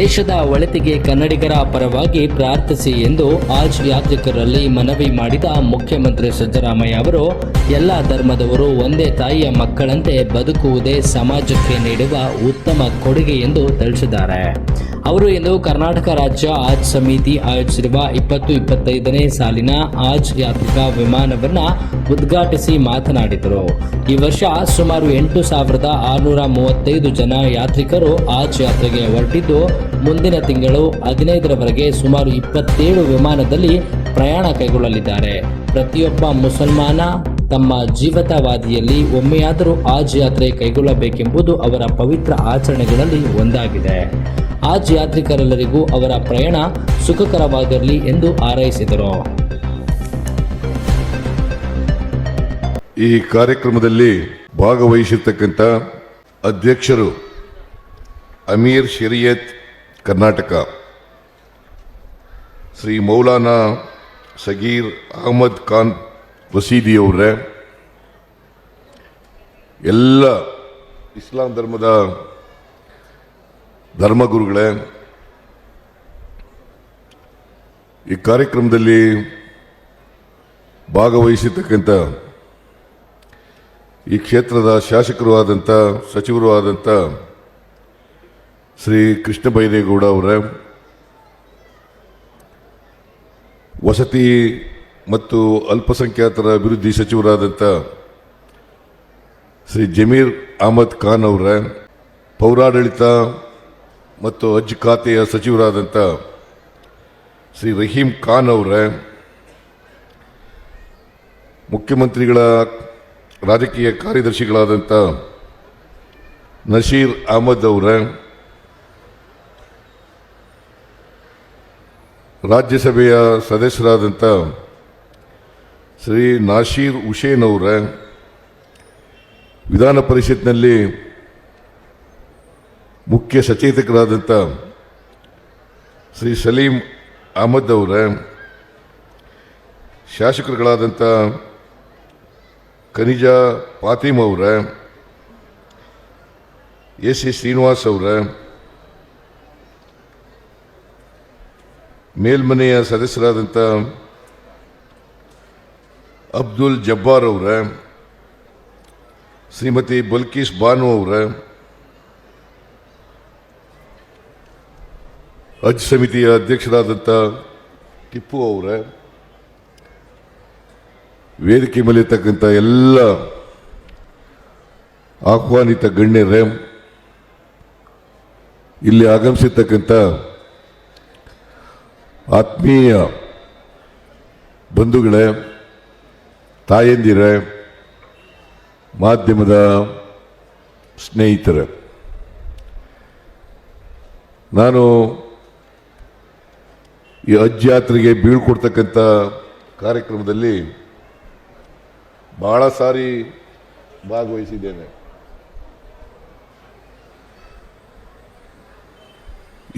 ದೇಶದ ಒಳಿತಿಗೆ ಕನ್ನಡಿಗರ ಪರವಾಗಿ ಪ್ರಾರ್ಥಿಸಿ ಎಂದು ಆಜ್ ಯಾತ್ರಿಕರಲ್ಲಿ ಮನವಿ ಮಾಡಿದ ಮುಖ್ಯಮಂತ್ರಿ ಸಿದ್ದರಾಮಯ್ಯ ಅವರು, ಎಲ್ಲ ಧರ್ಮದವರು ಒಂದೇ ತಾಯಿಯ ಮಕ್ಕಳಂತೆ ಬದುಕುವುದೇ ಸಮಾಜಕ್ಕೆ ನೀಡುವ ಉತ್ತಮ ಕೊಡುಗೆ ಎಂದು ತಿಳಿಸಿದ್ದಾರೆ. ಅವರು ಇಂದು ಕರ್ನಾಟಕ ರಾಜ್ಯ ಆಜ್ ಸಮಿತಿ ಆಯೋಜಿಸಿರುವ ಇಪ್ಪತ್ತು ಇಪ್ಪತ್ತೈದನೇ ಸಾಲಿನ ಆಜ್ ಯಾತ್ರಿಕ ವಿಮಾನವನ್ನು ಉದ್ಘಾಟಿಸಿ ಮಾತನಾಡಿದರು. ಈ ವರ್ಷ ಸುಮಾರು ಎಂಟು ಸಾವಿರದ ಆರುನೂರ ಮೂವತ್ತೈದು ಜನ ಯಾತ್ರಿಕರು ಆಜ್ ಯಾತ್ರೆಗೆ ಹೊರಟಿದ್ದು, ಮುಂದಿನ ತಿಂಗಳು ಹದಿನೈದರವರೆಗೆ ಸುಮಾರು ಇಪ್ಪತ್ತೇಳು ವಿಮಾನದಲ್ಲಿ ಪ್ರಯಾಣ ಕೈಗೊಳ್ಳಲಿದ್ದಾರೆ. ಪ್ರತಿಯೊಬ್ಬ ಮುಸಲ್ಮಾನ ತಮ್ಮ ಜೀವತಾವಾದಿಯಲ್ಲಿ ಒಮ್ಮೆಯಾದರೂ ಆಜ್ ಯಾತ್ರೆ ಕೈಗೊಳ್ಳಬೇಕೆಂಬುದು ಅವರ ಪವಿತ್ರ ಆಚರಣೆಗಳಲ್ಲಿ ಒಂದಾಗಿದೆ. ಆಜ್ ಯಾತ್ರಿಕರೆಲ್ಲರಿಗೂ ಅವರ ಪ್ರಯಾಣ ಸುಖಕರವಾಗಿರಲಿ ಎಂದು ಹಾರೈಸಿದರು. ಈ ಕಾರ್ಯಕ್ರಮದಲ್ಲಿ ಭಾಗವಹಿಸಿರ್ತಕ್ಕಂಥ ಅಧ್ಯಕ್ಷರು ಅಮೀರ್ ಶರಿಯತ್ ಕರ್ನಾಟಕ, ಶ್ರೀ ಮೌಲಾನಾ ಸಗೀರ್ ಅಹಮದ್ ಖಾನ್ ವಸೀದಿಯವರೇ ಎಲ್ಲ ಇಸ್ಲಾಂ ಧರ್ಮದ ಧರ್ಮಗುರುಗಳೇ, ಈ ಕಾರ್ಯಕ್ರಮದಲ್ಲಿ ಭಾಗವಹಿಸಿರ್ತಕ್ಕಂಥ ಈ ಕ್ಷೇತ್ರದ ಶಾಸಕರು ಆದಂಥ, ಸಚಿವರು ಆದಂಥ ಶ್ರೀ ಕೃಷ್ಣ ಬೈರೇಗೌಡ ಅವರೇ, ವಸತಿ ಮತ್ತು ಅಲ್ಪಸಂಖ್ಯಾತರ ಅಭಿವೃದ್ಧಿ ಸಚಿವರಾದಂಥ ಶ್ರೀ ಜಮೀರ್ ಅಹಮದ್ ಖಾನ್ ಅವರೇ, ಪೌರಾಡಳಿತ ಮತ್ತು ಹಜ್ ಖಾತೆಯ ಸಚಿವರಾದಂಥ ಶ್ರೀ ರಹೀಂ ಖಾನ್ ಅವರೇ, ಮುಖ್ಯಮಂತ್ರಿಗಳ ರಾಜಕೀಯ ಕಾರ್ಯದರ್ಶಿಗಳಾದಂಥ ನಶೀರ್ ಅಹಮದ್ ಅವರೇ, ರಾಜ್ಯಸಭೆಯ ಸದಸ್ಯರಾದಂಥ ಶ್ರೀ ನಾಶೀರ್ ಹುಸೇನ್ ಅವರೇ, ವಿಧಾನ ಪರಿಷತ್ನಲ್ಲಿ ಮುಖ್ಯ ಸಚೇತಕರಾದಂಥ ಶ್ರೀ ಸಲೀಂ ಅಹಮದ್ ಅವರೇ ಶಾಸಕರುಗಳಾದಂಥ ಖನಿಜ ಫಾತಿಮ್ ಅವರೇ, ಎಸ್ ಸಿ ಶ್ರೀನಿವಾಸ್ ಅವರೇ, ಮೇಲ್ಮನೆಯ ಸದಸ್ಯರಾದಂಥ ಅಬ್ದುಲ್ ಜಬ್ಬಾರ್ ಅವರೇ, ಶ್ರೀಮತಿ ಬಲ್ಕೀಶ್ ಬಾನು ಅವರೇ ಹಜ್ ಸಮಿತಿಯ ಅಧ್ಯಕ್ಷರಾದಂಥ ಟಿಪ್ಪು ಅವರೇ, ವೇದಿಕೆ ಮೇಲೆ ಇರ್ತಕ್ಕಂಥ ಎಲ್ಲ ಆಹ್ವಾನಿತ ಗಣ್ಯರೇ, ಇಲ್ಲಿ ಆಗಮಿಸಿರ್ತಕ್ಕಂಥ ಆತ್ಮೀಯ ಬಂಧುಗಳೇ, ತಾಯಂದಿರೇ, ಮಾಧ್ಯಮದ ಸ್ನೇಹಿತರೇ, ನಾನು ಈ ಹಜ್ ಯಾತ್ರೆಗೆ ಬೀಳ್ಕೊಡ್ತಕ್ಕಂಥ ಕಾರ್ಯಕ್ರಮದಲ್ಲಿ ಬಹಳ ಸಾರಿ ಭಾಗವಹಿಸಿದ್ದೇನೆ.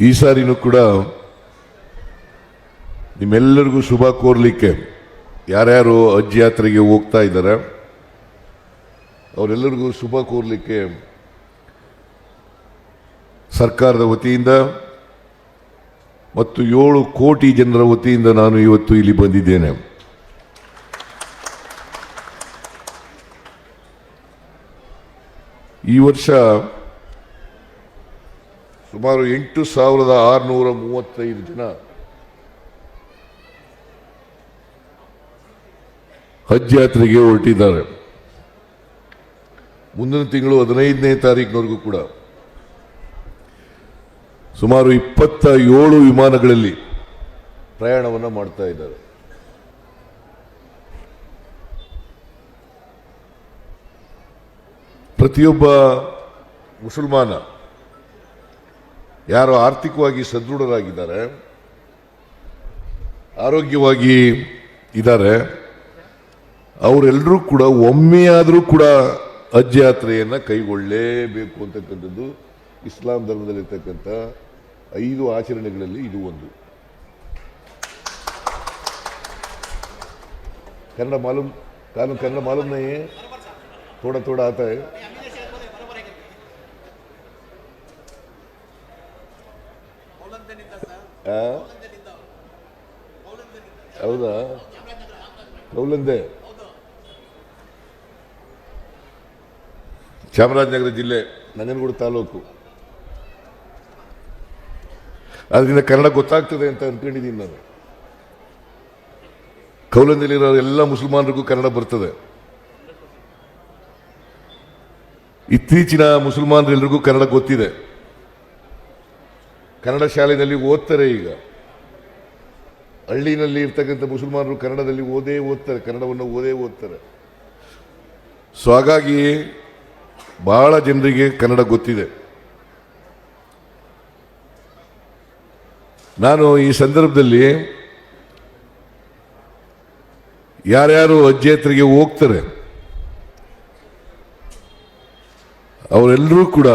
ಈ ಸಾರಿನೂ ಕೂಡ ನಿಮ್ಮೆಲ್ಲರಿಗೂ ಶುಭ ಕೋರ್ಲಿಕ್ಕೆ ಯಾರ್ಯಾರು ಹಜ್ ಯಾತ್ರೆಗೆ ಹೋಗ್ತಾ ಇದ್ದಾರೆ, ಅವರೆಲ್ಲರಿಗೂ ಶುಭ ಕೋರ್ಲಿಕ್ಕೆ ಸರ್ಕಾರದ ವತಿಯಿಂದ ಮತ್ತು ಏಳು ಕೋಟಿ ಜನರ ವತಿಯಿಂದ ನಾನು ಇವತ್ತು ಇಲ್ಲಿ ಬಂದಿದ್ದೇನೆ. ಈ ವರ್ಷ ಸುಮಾರು ಎಂಟು ಸಾವಿರದ ಆರುನೂರ ಮೂವತ್ತೈದು ಜನ ಹಜ್ ಯಾತ್ರೆಗೆ ಹೊರಟಿದ್ದಾರೆ. ಮುಂದಿನ ತಿಂಗಳು ಹದಿನೈದನೇ ತಾರೀಕಿನವರೆಗೂ ಕೂಡ. ಸುಮಾರು ಇಪ್ಪತ್ತ ಏಳು ವಿಮಾನಗಳಲ್ಲಿ ಪ್ರಯಾಣವನ್ನು ಮಾಡ್ತಾ ಇದ್ದಾರೆ. ಪ್ರತಿಯೊಬ್ಬ ಮುಸಲ್ಮಾನ ಯಾರು ಆರ್ಥಿಕವಾಗಿ ಸದೃಢರಾಗಿದ್ದಾರೆ, ಆರೋಗ್ಯವಾಗಿ ಇದ್ದಾರೆ, ಅವರೆಲ್ಲರೂ ಕೂಡ ಒಮ್ಮೆಯಾದರೂ ಕೂಡ ಹಜ್ ಯಾತ್ರೆಯನ್ನು ಕೈಗೊಳ್ಳಲೇಬೇಕು ಅಂತಕ್ಕಂಥದ್ದು ಇಸ್ಲಾಂ ಧರ್ಮದಲ್ಲಿರ್ತಕ್ಕಂಥ ಐದು ಆಚರಣೆಗಳಲ್ಲಿ ಇದು ಒಂದು. ಕನ್ನಡ ಮಾಲೂಮ್ ಕಾನೂನು ಕನ್ನಡ ಮಾಲೂಮ್ನೇ ತೋಡ ತೋಡ ಆತ. ಹೌದಾ? ಕೌಲಂದೆ. ಚಾಮರಾಜನಗರ ಜಿಲ್ಲೆ, ನಂಜನಗೂಡು ತಾಲೂಕು. ಅದರಿಂದ ಕನ್ನಡ ಗೊತ್ತಾಗ್ತದೆ ಅಂತ ಅನ್ಕೊಂಡಿದ್ದೀನಿ ನಾನು. ಕೌಲಂದಲ್ಲಿರೋ ಎಲ್ಲ ಮುಸಲ್ಮಾನರಿಗೂ ಕನ್ನಡ ಬರ್ತದೆ. ಇತ್ತೀಚಿನ ಮುಸಲ್ಮಾನರೆಲ್ಲರಿಗೂ ಕನ್ನಡ ಗೊತ್ತಿದೆ. ಕನ್ನಡ ಶಾಲೆಯಲ್ಲಿ ಓದ್ತಾರೆ ಈಗ. ಹಳ್ಳಿನಲ್ಲಿ ಇರ್ತಕ್ಕಂಥ ಮುಸಲ್ಮಾನರು ಕನ್ನಡದಲ್ಲಿ ಓದೇ ಓದ್ತಾರೆ, ಕನ್ನಡವನ್ನು ಓದೇ ಓದ್ತಾರೆ. ಸೊ ಹಾಗಾಗಿ ಭಾಳ ಜನರಿಗೆ ಕನ್ನಡ ಗೊತ್ತಿದೆ. ನಾನು ಈ ಸಂದರ್ಭದಲ್ಲಿ ಯಾರ್ಯಾರು ಅಜ್ಜೇತರಿಗೆ ಹೋಗ್ತಾರೆ, ಅವರೆಲ್ಲರೂ ಕೂಡ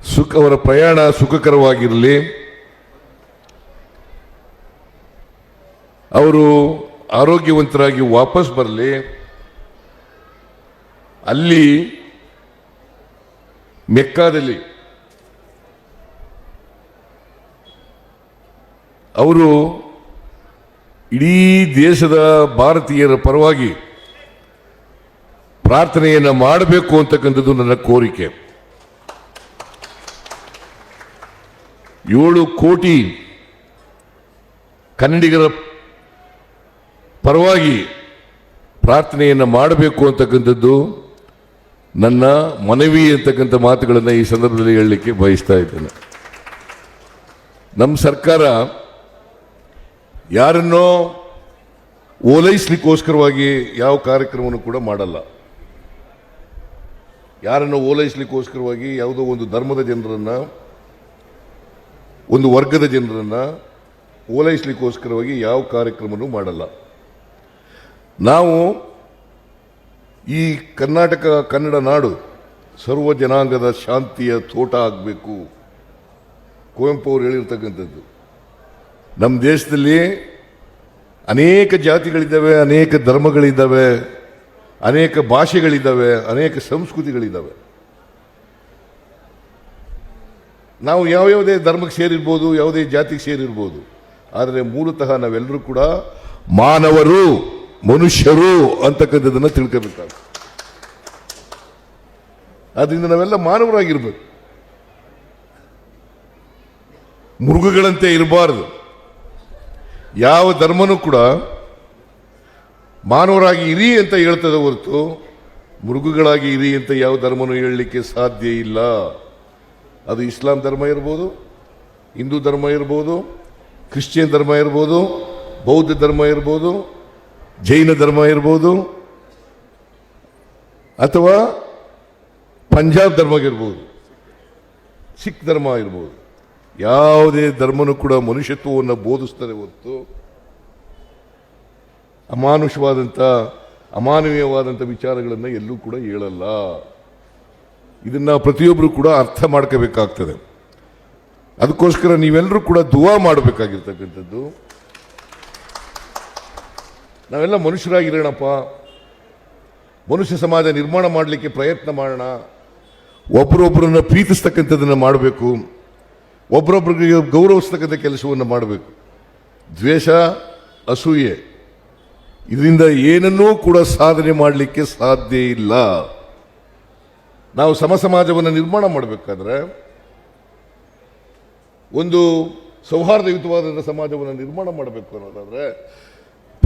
ಸುಖ, ಅವರ ಪ್ರಯಾಣ ಸುಖಕರವಾಗಿರಲಿ. ಅವರು ಆರೋಗ್ಯವಂತರಾಗಿ ವಾಪಸ್ ಬರಲಿ. ಅಲ್ಲಿ ಮೆಕ್ಕಾದಲ್ಲಿ ಅವರು ಇಡೀ ದೇಶದ ಭಾರತೀಯರ ಪರವಾಗಿ ಪ್ರಾರ್ಥನೆಯನ್ನು ಮಾಡಬೇಕು ಅಂತಕ್ಕಂಥದ್ದು ನನ್ನ ಕೋರಿಕೆ. ಏಳು ಕೋಟಿ ಕನ್ನಡಿಗರ ಪರವಾಗಿ ಪ್ರಾರ್ಥನೆಯನ್ನು ಮಾಡಬೇಕು ಅಂತಕ್ಕಂಥದ್ದು ನನ್ನ ಮನವಿ ಅಂತಕ್ಕಂಥ ಮಾತುಗಳನ್ನು ಈ ಸಂದರ್ಭದಲ್ಲಿ ಹೇಳಲಿಕ್ಕೆ ಬಯಸ್ತಾ ಇದ್ದೇನೆ. ನಮ್ಮ ಸರ್ಕಾರ ಯಾರನ್ನೋ ಓಲೈಸ್ಲಿಕ್ಕೋಸ್ಕರವಾಗಿ ಯಾವ ಕಾರ್ಯಕ್ರಮವನ್ನು ಕೂಡ ಮಾಡಲ್ಲ. ಯಾರನ್ನು ಓಲೈಸ್ಲಿಕ್ಕೋಸ್ಕರವಾಗಿ ಯಾವುದೋ ಒಂದು ಧರ್ಮದ ಜನರನ್ನು, ಒಂದು ವರ್ಗದ ಜನರನ್ನು ಓಲೈಸ್ಲಿಕ್ಕೋಸ್ಕರವಾಗಿ ಯಾವ ಕಾರ್ಯಕ್ರಮನೂ ಮಾಡಲ್ಲ. ನಾವು ಈ ಕರ್ನಾಟಕ, ಕನ್ನಡ ನಾಡು ಸರ್ವ ಜನಾಂಗದ ಶಾಂತಿಯ ತೋಟ ಆಗಬೇಕು. ಕುವೆಂಪು ಅವರು ಹೇಳಿರ್ತಕ್ಕಂಥದ್ದು. ನಮ್ಮ ದೇಶದಲ್ಲಿ ಅನೇಕ ಜಾತಿಗಳಿದ್ದಾವೆ, ಅನೇಕ ಧರ್ಮಗಳಿದ್ದಾವೆ, ಅನೇಕ ಭಾಷೆಗಳಿದ್ದಾವೆ, ಅನೇಕ ಸಂಸ್ಕೃತಿಗಳಿದ್ದಾವೆ. ನಾವು ಯಾವ ಯಾವುದೇ ಧರ್ಮಕ್ಕೆ ಸೇರಿರ್ಬೋದು, ಯಾವುದೇ ಜಾತಿಗೆ ಸೇರಿರ್ಬೋದು, ಆದರೆ ಮೂಲತಃ ನಾವೆಲ್ಲರೂ ಕೂಡ ಮಾನವರು, ಮನುಷ್ಯರು ಅಂತಕ್ಕಂಥದ್ದನ್ನು ತಿಳ್ಕೊಬೇಕಾಗ ಅದರಿಂದ ನಾವೆಲ್ಲ ಮಾನವರಾಗಿರ್ಬೇಕು. ಮೃಗಗಳಂತೆ ಇರಬಾರದು. ಯಾವ ಧರ್ಮನೂ ಕೂಡ ಮಾನವರಾಗಿ ಇರಿ ಅಂತ ಹೇಳ್ತದೆ ಹೊರತು ಮೃಗಗಳಾಗಿ ಇರಿ ಅಂತ ಯಾವ ಧರ್ಮನೂ ಹೇಳಲಿಕ್ಕೆ ಸಾಧ್ಯ ಇಲ್ಲ. ಅದು ಇಸ್ಲಾಂ ಧರ್ಮ ಇರ್ಬೋದು, ಹಿಂದೂ ಧರ್ಮ ಇರ್ಬೋದು, ಕ್ರಿಶ್ಚಿಯನ್ ಧರ್ಮ ಇರ್ಬೋದು, ಬೌದ್ಧ ಧರ್ಮ ಇರ್ಬೋದು, ಜೈನ ಧರ್ಮ ಇರ್ಬೋದು, ಅಥವಾ ಪಂಜಾಬ್ ಧರ್ಮ ಇರ್ಬೋದು, ಸಿಖ್ ಧರ್ಮ ಇರ್ಬೋದು. ಯಾವುದೇ ಧರ್ಮನೂ ಕೂಡ ಮನುಷ್ಯತ್ವವನ್ನು ಬೋಧಿಸ್ತದೆ ಹೊತ್ತು ಅಮಾನುಷವಾದಂಥ, ಅಮಾನವೀಯವಾದಂಥ ವಿಚಾರಗಳನ್ನು ಎಲ್ಲೂ ಕೂಡ ಹೇಳಲ್ಲ. ಇದನ್ನು ಪ್ರತಿಯೊಬ್ಬರು ಕೂಡ ಅರ್ಥ ಮಾಡ್ಕೋಬೇಕಾಗ್ತದೆ. ಅದಕ್ಕೋಸ್ಕರ ನೀವೆಲ್ಲರೂ ಕೂಡ ದುವಾ ಮಾಡಬೇಕಾಗಿರ್ತಕ್ಕಂಥದ್ದು. ನಾವೆಲ್ಲ ಮನುಷ್ಯರಾಗಿರೋಣಪ್ಪ. ಮನುಷ್ಯ ಸಮಾಜ ನಿರ್ಮಾಣ ಮಾಡಲಿಕ್ಕೆ ಪ್ರಯತ್ನ ಮಾಡೋಣ. ಒಬ್ಬರೊಬ್ಬರನ್ನು ಪ್ರೀತಿಸ್ತಕ್ಕಂಥದ್ದನ್ನು ಮಾಡಬೇಕು. ಒಬ್ಬರೊಬ್ಬರಿಗೆ ಗೌರವಿಸ್ತಕ್ಕಂಥ ಕೆಲಸವನ್ನು ಮಾಡಬೇಕು. ದ್ವೇಷ, ಅಸೂಯೆ, ಇದರಿಂದ ಏನನ್ನೂ ಕೂಡ ಸಾಧನೆ ಮಾಡಲಿಕ್ಕೆ ಸಾಧ್ಯ ಇಲ್ಲ. ನಾವು ಸಮ ಸಮಾಜವನ್ನು ನಿರ್ಮಾಣ ಮಾಡಬೇಕಾದ್ರೆ ಒಂದು ಸೌಹಾರ್ದಯುತವಾದ ಸಮಾಜವನ್ನು ನಿರ್ಮಾಣ ಮಾಡಬೇಕು ಅನ್ನೋದಾದರೆ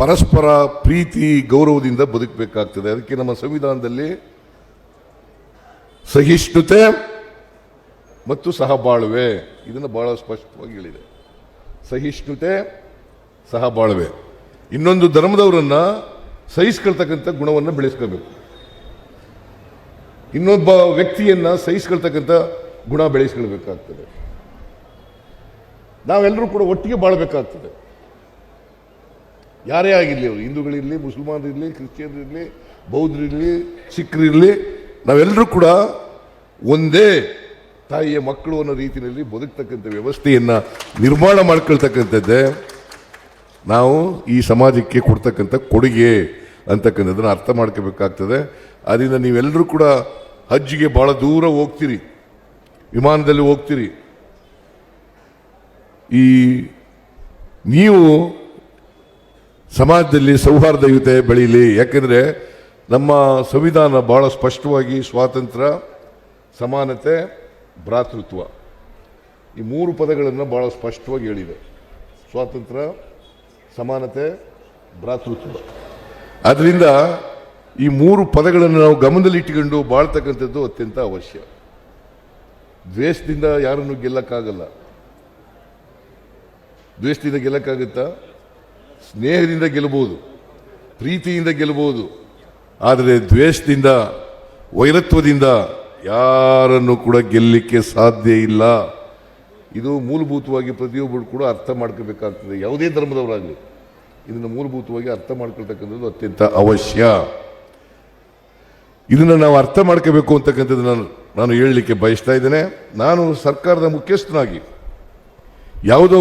ಪರಸ್ಪರ ಪ್ರೀತಿ, ಗೌರವದಿಂದ ಬದುಕಬೇಕಾಗ್ತದೆ. ಅದಕ್ಕೆ ನಮ್ಮ ಸಂವಿಧಾನದಲ್ಲಿ ಸಹಿಷ್ಣುತೆ ಮತ್ತು ಸಹಬಾಳ್ವೆ ಇದನ್ನು ಬಹಳ ಸ್ಪಷ್ಟವಾಗಿ ಹೇಳಿದೆ. ಸಹಿಷ್ಣುತೆ ಸಹಬಾಳ್ವೆ ಇನ್ನೊಂದು ಧರ್ಮದವರನ್ನ ಸಹಿಸ್ಕೊಳ್ತಕ್ಕಂಥ ಗುಣವನ್ನು ಬೆಳೆಸ್ಕೋಬೇಕು ಇನ್ನೊಬ್ಬ ವ್ಯಕ್ತಿಯನ್ನ ಸಹಿಸ್ಕೊಳ್ತಕ್ಕಂಥ ಗುಣ ಬೆಳೆಸ್ಕೊಳ್ಬೇಕಾಗ್ತದೆ. ನಾವೆಲ್ಲರೂ ಕೂಡ ಒಟ್ಟಿಗೆ ಬಾಳಬೇಕಾಗ್ತದೆ. ಯಾರೇ ಆಗಿರಲಿ ಅವರು ಹಿಂದೂಗಳಿರಲಿ ಮುಸಲ್ಮಾನರಿರಲಿ ಕ್ರಿಶ್ಚಿಯನ್ರಿರಲಿ ಬೌದ್ಧರಿರಲಿ ಸಿಖ್ರಿರಲಿ ನಾವೆಲ್ಲರೂ ಕೂಡ ಒಂದೇ ತಾಯಿಯ ಮಕ್ಕಳು ಅನ್ನೋ ರೀತಿಯಲ್ಲಿ ಬದುಕ್ತಕ್ಕಂಥ ವ್ಯವಸ್ಥೆಯನ್ನ ನಿರ್ಮಾಣ ಮಾಡ್ಕೊಳ್ತಕ್ಕಂಥದ್ದೇ ನಾವು ಈ ಸಮಾಜಕ್ಕೆ ಕೊಡ್ತಕ್ಕಂಥ ಕೊಡುಗೆ ಅಂತಕ್ಕಂಥದ್ದನ್ನು ಅರ್ಥ ಮಾಡ್ಕೋಬೇಕಾಗ್ತದೆ. ಅದರಿಂದ ನೀವೆಲ್ಲರೂ ಕೂಡ ಹಜ್ಜಿಗೆ ಭಾಳ ದೂರ ಹೋಗ್ತೀರಿ, ವಿಮಾನದಲ್ಲಿ ಹೋಗ್ತೀರಿ. ಈ ನೀವು ಸಮಾಜದಲ್ಲಿ ಸೌಹಾರ್ದಯುತೆ ಬೆಳೀಲಿ, ಯಾಕೆಂದರೆ ನಮ್ಮ ಸಂವಿಧಾನ ಭಾಳ ಸ್ಪಷ್ಟವಾಗಿ ಸ್ವಾತಂತ್ರ್ಯ, ಸಮಾನತೆ ಭ್ರಾತೃತ್ವ. ಈ ಮೂರು ಪದಗಳನ್ನು ಭಾಳ ಸ್ಪಷ್ಟವಾಗಿ ಹೇಳಿದೆ. ಸ್ವಾತಂತ್ರ್ಯ ಸಮಾನತೆ, ಭ್ರಾತೃತ್ವ. ಆದ್ದರಿಂದ ಈ ಮೂರು ಪದಗಳನ್ನು ನಾವು ಗಮನದಲ್ಲಿಟ್ಟುಕೊಂಡು ಬಾಳ್ತಕ್ಕಂಥದ್ದು ಅತ್ಯಂತ ಅವಶ್ಯ. ದ್ವೇಷದಿಂದ ಯಾರನ್ನು ಗೆಲ್ಲಕ್ಕಾಗಲ್ಲ. ದ್ವೇಷದಿಂದ ಗೆಲ್ಲಕ್ಕಾಗುತ್ತಾ? ಸ್ನೇಹದಿಂದ ಗೆಲ್ಲಬಹುದು, ಪ್ರೀತಿಯಿಂದ ಗೆಲ್ಲಬಹುದು. ಆದರೆ ದ್ವೇಷದಿಂದ, ವೈರತ್ವದಿಂದ ಯಾರನ್ನು ಕೂಡ ಗೆಲ್ಲಲಿಕ್ಕೆ ಸಾಧ್ಯ ಇಲ್ಲ. ಇದು ಮೂಲಭೂತವಾಗಿ ಪ್ರತಿಯೊಬ್ಬರು ಕೂಡ ಅರ್ಥ ಮಾಡ್ಕೋಬೇಕಾಗ್ತದೆ. ಯಾವುದೇ ಧರ್ಮದವರಾಗಲಿ, ಇದನ್ನು ಮೂಲಭೂತವಾಗಿ ಅರ್ಥ ಮಾಡ್ಕೊಳ್ತಕ್ಕಂಥದ್ದು ಅತ್ಯಂತ ಅವಶ್ಯ. ಇದನ್ನು ನಾವು ಅರ್ಥ ಮಾಡ್ಕೋಬೇಕು ಅಂತಕ್ಕಂಥದ್ದು ನಾನು ನಾನು ಹೇಳಲಿಕ್ಕೆ ಬಯಸ್ತಾ ಇದ್ದೇನೆ. ನಾನು ಸರ್ಕಾರದ ಮುಖ್ಯಸ್ಥನಾಗಿ ಯಾವುದೋ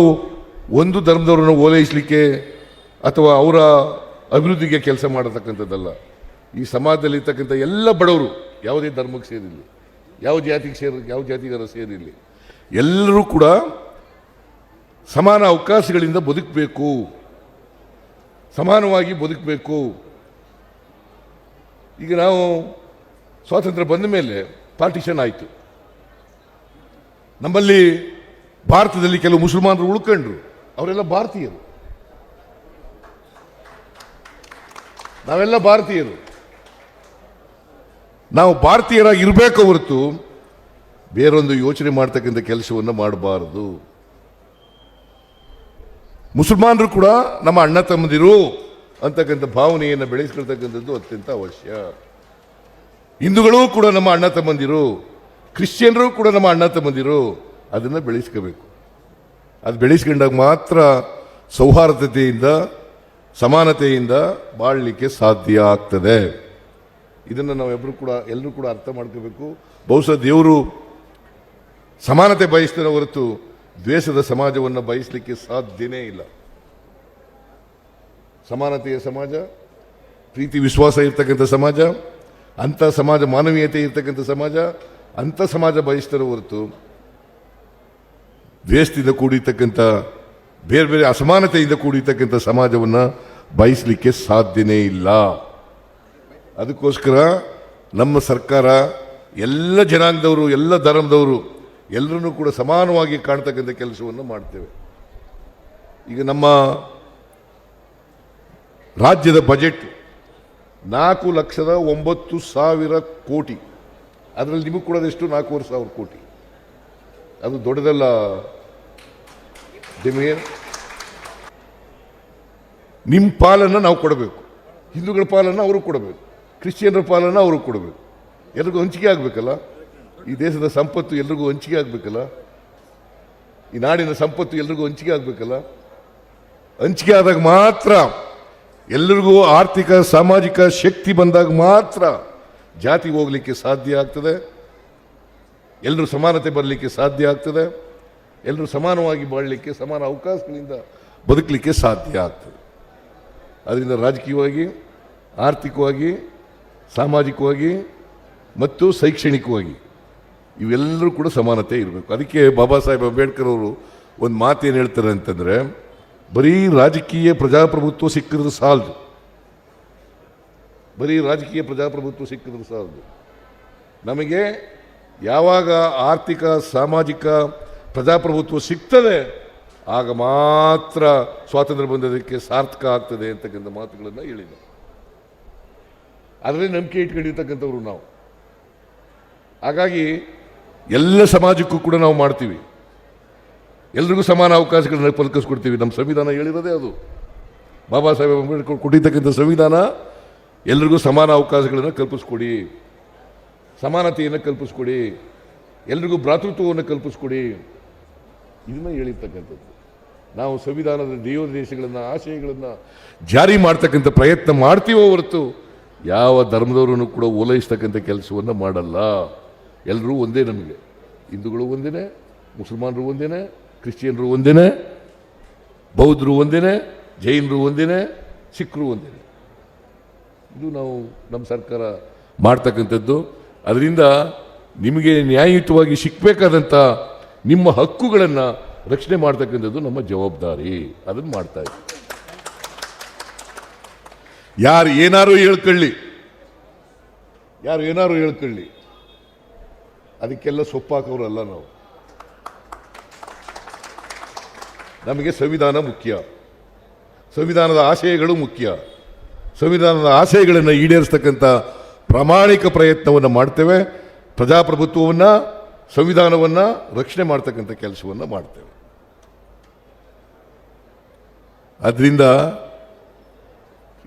ಒಂದು ಧರ್ಮದವರನ್ನು ಓಲೈಸಲಿಕ್ಕೆ ಅಥವಾ ಅವರ ಅಭಿವೃದ್ಧಿಗೆ ಕೆಲಸ ಮಾಡತಕ್ಕಂಥದ್ದಲ್ಲ. ಈ ಸಮಾಜದಲ್ಲಿ ಇರ್ತಕ್ಕಂಥ ಎಲ್ಲ ಬಡವರು ಯಾವುದೇ ಧರ್ಮಕ್ಕೆ ಸೇರಿರಲಿ, ಯಾವ ಜಾತಿಗೆ ಸೇರಿ, ಯಾವ ಜಾತಿಗಾರ ಸೇರಿರಲಿ, ಎಲ್ಲರೂ ಕೂಡ ಸಮಾನ ಅವಕಾಶಗಳಿಂದ ಬದುಕಬೇಕು. ಸಮಾನವಾಗಿ ಬದುಕಬೇಕು. ಈಗ ನಾವು ಸ್ವಾತಂತ್ರ್ಯ ಬಂದ ಮೇಲೆ ಪಾರ್ಟಿಷನ್ ಆಯಿತು. ನಮ್ಮಲ್ಲಿ ಭಾರತದಲ್ಲಿ ಕೆಲವು ಮುಸಲ್ಮಾನರು ಉಳ್ಕೊಂಡ್ರು. ಅವರೆಲ್ಲ ಭಾರತೀಯರು. ನಾವೆಲ್ಲ ಭಾರತೀಯರು. ನಾವು ಭಾರತೀಯರಾಗಿ ಇರಬೇಕು ಹೊರತು ಬೇರೊಂದು ಯೋಚನೆ ಮಾಡ್ತಕ್ಕಂಥ ಕೆಲಸವನ್ನು ಮಾಡಬಾರದು. ಮುಸಲ್ಮಾನರು ಕೂಡ ನಮ್ಮ ಅಣ್ಣ ತಮ್ಮದಿರು ಅಂತಕ್ಕಂಥ ಭಾವನೆಯನ್ನು ಬೆಳೆಸ್ಕೊಳ್ತಕ್ಕಂಥದ್ದು ಅತ್ಯಂತ ಅವಶ್ಯ. ಹಿಂದೂಗಳು ಕೂಡ ನಮ್ಮ ಅಣ್ಣ ತಮ್ಮಂದಿರು, ಕ್ರಿಶ್ಚಿಯನ್ರು ಕೂಡ ನಮ್ಮ ಅಣ್ಣ ತಮ್ಮಂದಿರು ಅದನ್ನು ಬೆಳೆಸ್ಕೋಬೇಕು. ಅದು ಬೆಳೆಸ್ಕೊಂಡಾಗ ಮಾತ್ರ ಸೌಹಾರ್ದತೆಯಿಂದ, ಸಮಾನತೆಯಿಂದ ಬಾಳಲಿಕ್ಕೆ ಸಾಧ್ಯ ಆಗ್ತದೆ. ಇದನ್ನು ನಾವೆಲ್ಲರೂ ಕೂಡ ಎಲ್ಲರೂ ಕೂಡ ಅರ್ಥ ಮಾಡ್ಕೋಬೇಕು. ಬಹುಶಃ ದೇವರು ಸಮಾನತೆ ಬಯಸ್ತಾರೆ ಹೊರತು ದ್ವೇಷದ ಸಮಾಜವನ್ನು ಬಯಸಲಿಕ್ಕೆ ಸಾಧ್ಯನೇ ಇಲ್ಲ. ಸಮಾನತೆಯ ಸಮಾಜ, ಪ್ರೀತಿ, ವಿಶ್ವಾಸ ಇರ್ತಕ್ಕಂಥ ಸಮಾಜ, ಅಂಥ ಸಮಾಜ, ಮಾನವೀಯತೆ ಇರ್ತಕ್ಕಂಥ ಸಮಾಜ, ಅಂಥ ಸಮಾಜ ಬಯಸ್ತಾರೆ ಹೊರತು ದ್ವೇಷದಿಂದ ಕೂಡಿರ್ತಕ್ಕಂಥ, ಬೇರೆ ಬೇರೆ ಅಸಮಾನತೆಯಿಂದ ಕೂಡಿರ್ತಕ್ಕಂಥ ಸಮಾಜವನ್ನು ಬಯಸಲಿಕ್ಕೆ ಸಾಧ್ಯನೇ ಇಲ್ಲ. ಅದಕ್ಕೋಸ್ಕರ ನಮ್ಮ ಸರ್ಕಾರ, ಎಲ್ಲ ಜನಾಂಗದವರು, ಎಲ್ಲ ಧರ್ಮದವರು, ಎಲ್ಲರನ್ನೂ ಕೂಡ ಸಮಾನವಾಗಿ ಕಾಣ್ತಕ್ಕಂಥ ಕೆಲಸವನ್ನು ಮಾಡ್ತೇವೆ. ಈಗ ನಮ್ಮ ರಾಜ್ಯದ ಬಜೆಟ್ ನಾಲ್ಕು ಲಕ್ಷದ ಒಂಬತ್ತು ಸಾವಿರ ಕೋಟಿ. ಅದರಲ್ಲಿ ನಿಮಗೆ ಕೊಡೋದೆಷ್ಟು ನಾಲ್ಕೂವರೆ ಸಾವಿರ ಕೋಟಿ. ಅದು ದೊಡ್ಡದಲ್ಲ ಡಿಮೇರ್ ನಿಮ್ಮ ಪಾಲನ್ನು ನಾವು ಕೊಡಬೇಕು. ಹಿಂದೂಗಳ ಪಾಲನ್ನು ಅವರು ಕೊಡಬೇಕು. ಕ್ರಿಶ್ಚಿಯನ್ರ ಪಾಲನ್ನು ಅವ್ರಿಗೆ ಕೊಡಬೇಕು. ಎಲ್ರಿಗೂ ಹಂಚಿಕೆ ಆಗಬೇಕಲ್ಲ? ಈ ದೇಶದ ಸಂಪತ್ತು ಎಲ್ರಿಗೂ ಹಂಚಿಕೆ ಆಗಬೇಕಲ್ಲ? ಈ ನಾಡಿನ ಸಂಪತ್ತು ಎಲ್ರಿಗೂ ಹಂಚಿಕೆ ಆಗಬೇಕಲ್ಲ? ಹಂಚಿಕೆ ಆದಾಗ ಮಾತ್ರ ಎಲ್ಲರಿಗೂ ಆರ್ಥಿಕ, ಸಾಮಾಜಿಕ ಶಕ್ತಿ ಬಂದಾಗ ಮಾತ್ರ ಜಾತಿ ಹೋಗಲಿಕ್ಕೆ ಸಾಧ್ಯ ಆಗ್ತದೆ. ಎಲ್ಲರೂ ಸಮಾನತೆ ಬರಲಿಕ್ಕೆ ಸಾಧ್ಯ ಆಗ್ತದೆ. ಎಲ್ಲರೂ ಸಮಾನವಾಗಿ ಬಾಳಲಿಕ್ಕೆ ಸಮಾನ ಅವಕಾಶಗಳಿಂದ ಬದುಕಲಿಕ್ಕೆ ಸಾಧ್ಯ ಆಗ್ತದೆ. ಅದರಿಂದ ರಾಜಕೀಯವಾಗಿ, ಆರ್ಥಿಕವಾಗಿ ಸಾಮಾಜಿಕವಾಗಿ ಮತ್ತು ಶೈಕ್ಷಣಿಕವಾಗಿ ಇವೆಲ್ಲರೂ ಕೂಡ ಸಮಾನತೆ ಇರಬೇಕು. ಅದಕ್ಕೆ ಬಾಬಾ ಸಾಹೇಬ್ ಅಂಬೇಡ್ಕರ್ ಅವರು ಒಂದು ಮಾತೇನು ಹೇಳ್ತಾರೆ ಅಂತಂದರೆ, ಬರೀ ರಾಜಕೀಯ ಪ್ರಜಾಪ್ರಭುತ್ವ ಸಿಕ್ಕಿದ್ರೆ ಸಾಲದು. ಬರೀ ರಾಜಕೀಯ ಪ್ರಜಾಪ್ರಭುತ್ವ ಸಿಕ್ಕಿದ್ರೆ ಸಾಲದು. ನಮಗೆ ಯಾವಾಗ ಆರ್ಥಿಕ, ಸಾಮಾಜಿಕ ಪ್ರಜಾಪ್ರಭುತ್ವ ಸಿಗ್ತದೆ, ಆಗ ಮಾತ್ರ ಸ್ವಾತಂತ್ರ್ಯ ಬಂದದಕ್ಕೆ ಸಾರ್ಥಕ ಆಗ್ತದೆ ಅಂತಕ್ಕಂಥ ಮಾತುಗಳನ್ನು ಹೇಳಿದ ಅದರಲ್ಲಿ ನಂಬಿಕೆ ಇಟ್ಕೊಂಡಿರ್ತಕ್ಕಂಥವ್ರು ನಾವು. ಹಾಗಾಗಿ ಎಲ್ಲ ಸಮಾಜಕ್ಕೂ ಕೂಡ ನಾವು ಮಾಡ್ತೀವಿ. ಎಲ್ರಿಗೂ ಸಮಾನ ಅವಕಾಶಗಳನ್ನ ಪಲಕಿಸ್ಕೊಡ್ತೀವಿ. ನಮ್ಮ ಸಂವಿಧಾನ ಹೇಳಿರೋದೇ ಅದು. ಬಾಬಾ ಸಾಹೇಬ್ ಅಂಬೇಡ್ಕರ್ ಕೊಟ್ಟಿರ್ತಕ್ಕಂಥ ಸಂವಿಧಾನ ಎಲ್ರಿಗೂ ಸಮಾನ ಅವಕಾಶಗಳನ್ನು ಕಲ್ಪಿಸ್ಕೊಡಿ. ಸಮಾನತೆಯನ್ನು ಕಲ್ಪಿಸ್ಕೊಡಿ. ಎಲ್ರಿಗೂ ಭ್ರಾತೃತ್ವವನ್ನು ಕಲ್ಪಿಸ್ಕೊಡಿ. ಇದನ್ನ ಹೇಳಿರ್ತಕ್ಕಂಥದ್ದು. ನಾವು ಸಂವಿಧಾನದ ದೇವೋದೇಶಗಳನ್ನು ಆಶಯಗಳನ್ನು ಜಾರಿ ಮಾಡ್ತಕ್ಕಂಥ ಪ್ರಯತ್ನ ಮಾಡ್ತೀವೋ ಹೊರತು ಯಾವ ಧರ್ಮದವರನ್ನು ಕೂಡ ಓಲೈಸ್ತಕ್ಕಂಥ ಕೆಲಸವನ್ನು ಮಾಡಲ್ಲ. ಎಲ್ಲರೂ ಒಂದೇ ನಮಗೆ. ಹಿಂದೂಗಳು ಒಂದೇ ಮುಸಲ್ಮಾನರು ಒಂದೇನೆ, ಕ್ರಿಶ್ಚಿಯನ್ರು ಒಂದೇ ಬೌದ್ಧರು ಒಂದೇನೆ, ಜೈನರು ಒಂದೇನೆ, ಸಿಖ್ರು ಒಂದೇನೆ. ಇದು ನಾವು ನಮ್ಮ ಸರ್ಕಾರ ಮಾಡ್ತಕ್ಕಂಥದ್ದು. ಅದರಿಂದ ನಿಮಗೆ ನ್ಯಾಯಯುತವಾಗಿ ಸಿಕ್ಕಬೇಕಾದಂಥ ನಿಮ್ಮ ಹಕ್ಕುಗಳನ್ನು ರಕ್ಷಣೆ ಮಾಡ್ತಕ್ಕಂಥದ್ದು ನಮ್ಮ ಜವಾಬ್ದಾರಿ. ಅದನ್ನು ಮಾಡ್ತಾ ಇದ್ದೀವಿ. ಯಾರು ಏನಾರು ಹೇಳ್ಕೊಳ್ಳಿ. ಯಾರು ಏನಾರು ಹೇಳ್ಕೊಳ್ಳಿ. ಅದಕ್ಕೆಲ್ಲ ಸೊಪ್ಪಾಕೋರಲ್ಲ ನಾವು. ನಮಗೆ ಸಂವಿಧಾನ ಮುಖ್ಯ. ಸಂವಿಧಾನದ ಆಶಯಗಳು ಮುಖ್ಯ. ಸಂವಿಧಾನದ ಆಶಯಗಳನ್ನು ಈಡೇರಿಸ್ತಕ್ಕಂಥ ಪ್ರಾಮಾಣಿಕ ಪ್ರಯತ್ನವನ್ನು ಮಾಡ್ತೇವೆ. ಪ್ರಜಾಪ್ರಭುತ್ವವನ್ನು, ಸಂವಿಧಾನವನ್ನು ರಕ್ಷಣೆ ಮಾಡ್ತಕ್ಕಂಥ ಕೆಲಸವನ್ನು ಮಾಡ್ತೇವೆ. ಆದ್ದರಿಂದ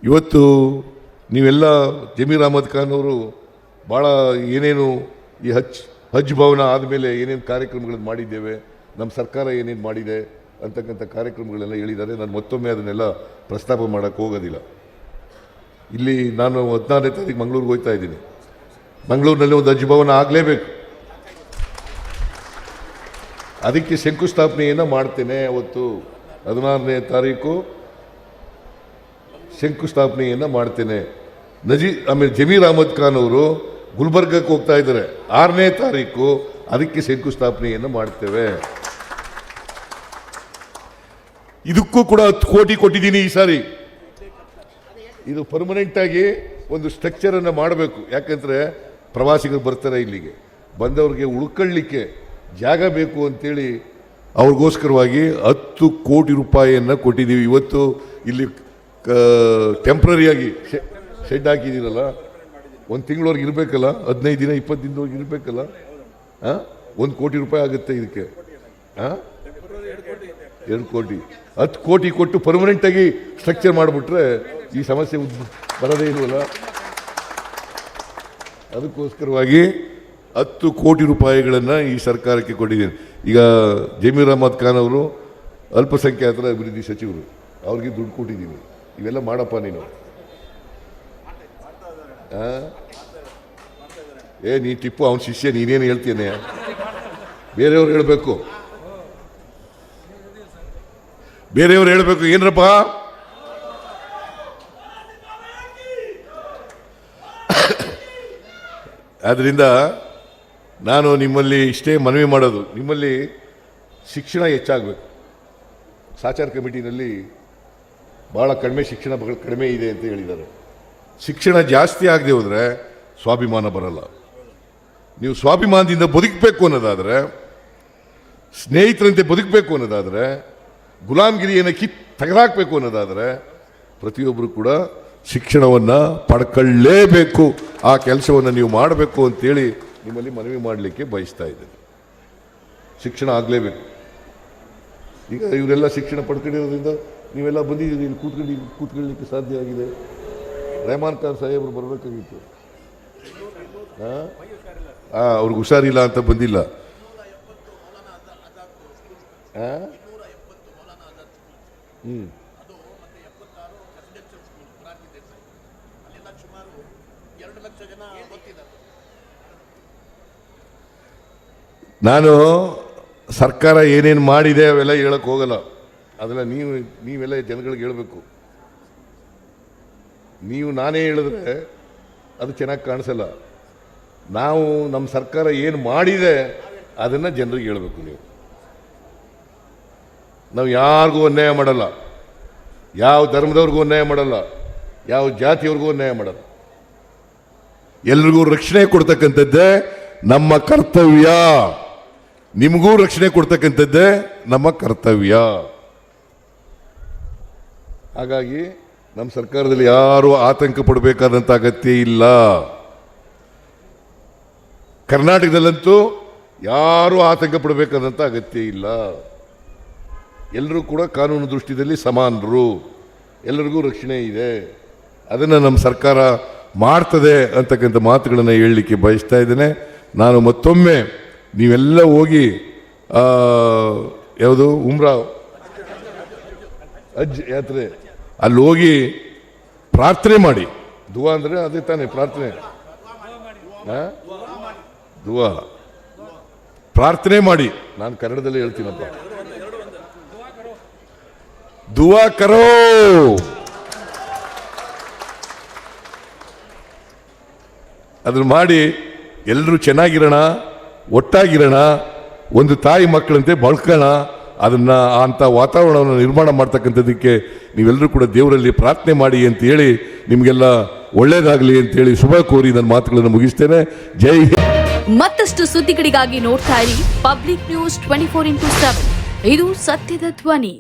ಇವತ್ತು ನೀವೆಲ್ಲ ಜಮೀರ್ ಅಹಮದ್ ಖಾನ್ ಅವರು ಭಾಳ ಏನೇನು ಈ ಹಜ್ ಹಜ್ ಭವನ ಆದಮೇಲೆ ಏನೇನು ಕಾರ್ಯಕ್ರಮಗಳನ್ನು ಮಾಡಿದ್ದೇವೆ ನಮ್ಮ ಸರ್ಕಾರ ಏನೇನು ಮಾಡಿದೆ ಅಂತಕ್ಕಂಥ ಕಾರ್ಯಕ್ರಮಗಳೆಲ್ಲ ಹೇಳಿದ್ದಾರೆ. ನಾನು ಮತ್ತೊಮ್ಮೆ ಅದನ್ನೆಲ್ಲ ಪ್ರಸ್ತಾಪ ಮಾಡೋಕ್ಕೆ ಹೋಗೋದಿಲ್ಲ. ಇಲ್ಲಿ ನಾನು ಹದಿನಾರನೇ ತಾರೀಕು ಮಂಗಳೂರಿಗೆ ಹೋಗ್ತಾ ಇದ್ದೀನಿ. ಮಂಗಳೂರಿನಲ್ಲಿ ಒಂದು ಹಜ್ ಭವನ ಆಗಲೇಬೇಕು. ಅದಕ್ಕೆ ಶಂಕುಸ್ಥಾಪನೆಯನ್ನು ಮಾಡ್ತೇನೆ ಅವತ್ತು ಹದಿನಾರನೇ ತಾರೀಕು ಶಂಕುಸ್ಥಾಪನೆಯನ್ನು ಮಾಡ್ತೇನೆ. ನಜಿ ಆಮೇಲೆ ಜಮೀರ್ ಅಹಮದ್ ಖಾನ್ ಅವರು ಗುಲ್ಬರ್ಗಕ್ಕೆ ಹೋಗ್ತಾ ಇದ್ದಾರೆ. ಆರನೇ ತಾರೀಕು ಅದಕ್ಕೆ ಶಂಕುಸ್ಥಾಪನೆಯನ್ನು ಮಾಡ್ತೇವೆ. ಇದಕ್ಕೂ ಕೂಡ ಹತ್ತು ಕೋಟಿ ಕೊಟ್ಟಿದ್ದೀನಿ ಈ ಸಾರಿ. ಇದು ಪರ್ಮನೆಂಟ್ ಆಗಿ ಒಂದು ಸ್ಟ್ರಕ್ಚರ್ ಅನ್ನು ಮಾಡಬೇಕು. ಯಾಕಂದರೆ ಪ್ರವಾಸಿಗರು ಬರ್ತಾರೆ ಇಲ್ಲಿಗೆ. ಬಂದವ್ರಿಗೆ ಉಳ್ಕೊಳ್ಳಿಕ್ಕೆ ಜಾಗ ಬೇಕು ಅಂತೇಳಿ ಅವ್ರಿಗೋಸ್ಕರವಾಗಿ ಹತ್ತು ಕೋಟಿ ರೂಪಾಯಿಯನ್ನು ಕೊಟ್ಟಿದ್ದೀವಿ. ಇವತ್ತು ಇಲ್ಲಿ ಟೆಂಪ್ರರಿಯಾಗಿ ಶೆಡ್ ಹಾಕಿದ್ದೀರಲ್ಲ? ಒಂದು ತಿಂಗಳವರೆಗೆ ಇರಬೇಕಲ್ಲ? ಹದಿನೈದು ದಿನ ಇಪ್ಪತ್ತು ದಿನದವರೆಗೆ ಇರಬೇಕಲ್ಲ? ಹಾಂ ಒಂದು ಕೋಟಿ ರೂಪಾಯಿ ಆಗುತ್ತೆ ಇದಕ್ಕೆ. ಹಾಂ ಎರಡು ಕೋಟಿ. ಹತ್ತು ಕೋಟಿ ಕೊಟ್ಟು ಪರ್ಮನೆಂಟಾಗಿ ಸ್ಟ್ರಕ್ಚರ್ ಮಾಡಿಬಿಟ್ರೆ ಈ ಸಮಸ್ಯೆ ಉದ್ ಬರೋದೇ ಇಲ್ವಲ್ಲ ಅದಕ್ಕೋಸ್ಕರವಾಗಿ ಹತ್ತು ಕೋಟಿ ರೂಪಾಯಿಗಳನ್ನು ಈ ಸರ್ಕಾರಕ್ಕೆ ಕೊಟ್ಟಿದ್ದೀನಿ. ಈಗ ಜಮೀರ್ ಅಹಮದ್ ಖಾನ್ ಅವರು ಅಲ್ಪಸಂಖ್ಯಾತರ ಅಭಿವೃದ್ಧಿ ಸಚಿವರು. ಅವ್ರಿಗೆ ದುಡ್ಡು ಕೊಟ್ಟಿದ್ದೀನಿ. ಇವೆಲ್ಲ ಮಾಡಪ್ಪ ನೀನು? ಏ, ನೀ ಟಿಪ್ಪು, ಅವನ ಶಿಷ್ಯ, ನೀನೇನು ಹೇಳ್ತೀನಿ ಬೇರೆಯವ್ರು ಹೇಳಬೇಕು. ಬೇರೆಯವ್ರು ಹೇಳಬೇಕು, ಏನ್ರಪ್ಪ? ಆದ್ದರಿಂದ ನಾನು ನಿಮ್ಮಲ್ಲಿ ಇಷ್ಟೇ ಮನವಿ ಮಾಡೋದು. ನಿಮ್ಮಲ್ಲಿ ಶಿಕ್ಷಣ ಹೆಚ್ಚಾಗಬೇಕು. ಸಾಚಾರ ಕಮಿಟಿನಲ್ಲಿ ಭಾಳ ಕಡಿಮೆ ಶಿಕ್ಷಣ ಕಡಿಮೆ ಇದೆ ಅಂತ ಹೇಳಿದ್ದಾರೆ. ಶಿಕ್ಷಣ ಜಾಸ್ತಿ ಆಗದೆ ಹೋದರೆ ಸ್ವಾಭಿಮಾನ ಬರಲ್ಲ. ನೀವು ಸ್ವಾಭಿಮಾನದಿಂದ ಬದುಕಬೇಕು ಅನ್ನೋದಾದರೆ, ಸ್ನೇಹಿತರಂತೆ ಬದುಕಬೇಕು ಅನ್ನೋದಾದರೆ, ಗುಲಾಮ್ಗಿರಿಯನ್ನು ಕಿತ್ ತೆಗೆದಾಕಬೇಕು ಅನ್ನೋದಾದರೆ ಪ್ರತಿಯೊಬ್ಬರು ಕೂಡ ಶಿಕ್ಷಣವನ್ನು ಪಡ್ಕೊಳ್ಳೇಬೇಕು. ಆ ಕೆಲಸವನ್ನು ನೀವು ಮಾಡಬೇಕು ಅಂತೇಳಿ ನಿಮ್ಮಲ್ಲಿ ಮನವಿ ಮಾಡಲಿಕ್ಕೆ ಬಯಸ್ತಾ ಇದ್ದೇನೆ. ಶಿಕ್ಷಣ ಆಗಲೇಬೇಕು. ಈಗ ಇವರೆಲ್ಲ ಶಿಕ್ಷಣ ಪಡ್ಕೊಂಡಿರೋದ್ರಿಂದ ನೀವೆಲ್ಲ ಬಂದಿದ್ದೀರಿ, ಇಲ್ಲಿ ಕೂತ್ಕೊಂಡು ಇಲ್ಲಿ ಕೂತ್ಕೊಳ್ಳಿಕ್ಕೆ ಸಾಧ್ಯ ಆಗಿದೆ. ರೆಹಮಾನ್ ಖಾನ್ ಸಾಹೇಬರು ಬರಬೇಕಾಗಿತ್ತು. ಹಾಂ? ಅವ್ರಿಗೆ ಹುಷಾರಿಲ್ಲ ಅಂತ ಬಂದಿಲ್ಲ. ಹಾಂ ಹ್ಮ್. ನಾನು ಸರ್ಕಾರ ಏನೇನು ಮಾಡಿದೆ ಅವೆಲ್ಲ ಹೇಳಕ್ಕೆ ಹೋಗಲ್ಲ. ಅದೆಲ್ಲ ನೀವು, ನೀವೆಲ್ಲ ಜನಗಳಿಗೆ ಹೇಳಬೇಕು. ನೀವು ನಾನೇ ಹೇಳಿದ್ರೆ ಅದು ಚೆನ್ನಾಗಿ ಕಾಣಿಸಲ್ಲ. ನಾವು ನಮ್ಮ ಸರ್ಕಾರ ಏನು ಮಾಡಿದೆ ಅದನ್ನು ಜನರಿಗೆ ಹೇಳಬೇಕು ನೀವು. ನಾವು ಯಾರಿಗೂ ಅನ್ಯಾಯ ಮಾಡಲ್ಲ. ಯಾವ ಧರ್ಮದವ್ರಿಗೂ ಅನ್ಯಾಯ ಮಾಡಲ್ಲ. ಯಾವ ಜಾತಿಯವ್ರಿಗೂ ಅನ್ಯಾಯ ಮಾಡಲ್ಲ. ಎಲ್ರಿಗೂ ರಕ್ಷಣೆ ಕೊಡ್ತಕ್ಕಂಥದ್ದೇ ನಮ್ಮ ಕರ್ತವ್ಯ. ನಿಮಗೂ ರಕ್ಷಣೆ ಕೊಡ್ತಕ್ಕಂಥದ್ದೇ ನಮ್ಮ ಕರ್ತವ್ಯ. ಹಾಗಾಗಿ ನಮ್ಮ ಸರ್ಕಾರದಲ್ಲಿ ಯಾರು ಆತಂಕ ಪಡಬೇಕಾದಂಥ ಅಗತ್ಯ ಇಲ್ಲ. ಕರ್ನಾಟಕದಲ್ಲಂತೂ ಯಾರೂ ಆತಂಕ ಪಡಬೇಕಾದಂಥ ಅಗತ್ಯ ಇಲ್ಲ. ಎಲ್ಲರೂ ಕೂಡ ಕಾನೂನು ದೃಷ್ಟಿಯಲ್ಲಿ ಸಮಾನರು. ಎಲ್ಲರಿಗೂ ರಕ್ಷಣೆ ಇದೆ. ಅದನ್ನು ನಮ್ಮ ಸರ್ಕಾರ ಮಾಡ್ತದೆ ಅಂತಕ್ಕಂಥ ಮಾತುಗಳನ್ನು ಹೇಳಲಿಕ್ಕೆ ಬಯಸ್ತಾ ಇದ್ದೇನೆ. ನಾನು ಮತ್ತೊಮ್ಮೆ ನೀವೆಲ್ಲ ಹೋಗಿ ಯಾವುದು ಉಮ್ರಾವ್ ಅಜ್ಜ್ ಯಾತ್ರೆ. ಅಲ್ಲಿ ಹೋಗಿ ಪ್ರಾರ್ಥನೆ ಮಾಡಿ. ದುವಾ ಅಂದರೆ ಅದೇ ತಾನೇ ಪ್ರಾರ್ಥನೆ. ದುವ. ಪ್ರಾರ್ಥನೆ ಮಾಡಿ. ನಾನು ಕನ್ನಡದಲ್ಲಿ ಹೇಳ್ತೀನಪ್ಪ. ದುವಾ ಕರೋ. ಅದನ್ನು ಮಾಡಿ ಎಲ್ಲರೂ ಚೆನ್ನಾಗಿರೋಣ, ಒಟ್ಟಾಗಿರೋಣ, ಒಂದು ತಾಯಿ ಮಕ್ಕಳಂತೆ ಬಳ್ಕೋಣ ಅದನ್ನ ಅಂಥ ವಾತಾವರಣವನ್ನು ನಿರ್ಮಾಣ ಮಾಡ್ತಕ್ಕಂಥದ್ದಕ್ಕೆ ನೀವೆಲ್ಲರೂ ಕೂಡ ದೇವರಲ್ಲಿ ಪ್ರಾರ್ಥನೆ ಮಾಡಿ ಅಂತ ಹೇಳಿ ನಿಮಗೆಲ್ಲ ಒಳ್ಳೇದಾಗಲಿ ಅಂತೇಳಿ ಶುಭ ಕೋರಿ ನನ್ನ ಮಾತುಗಳನ್ನು ಮುಗಿಸ್ತೇನೆ ಜೈ ಹಿಂದ್. ಮತ್ತಷ್ಟು ಸುದ್ದಿಗಳಿಗಾಗಿ ನೋಡ್ತಾ ಇರಿ public news twenty four into seven ಇದು ಸತ್ಯದ ಧ್ವನಿ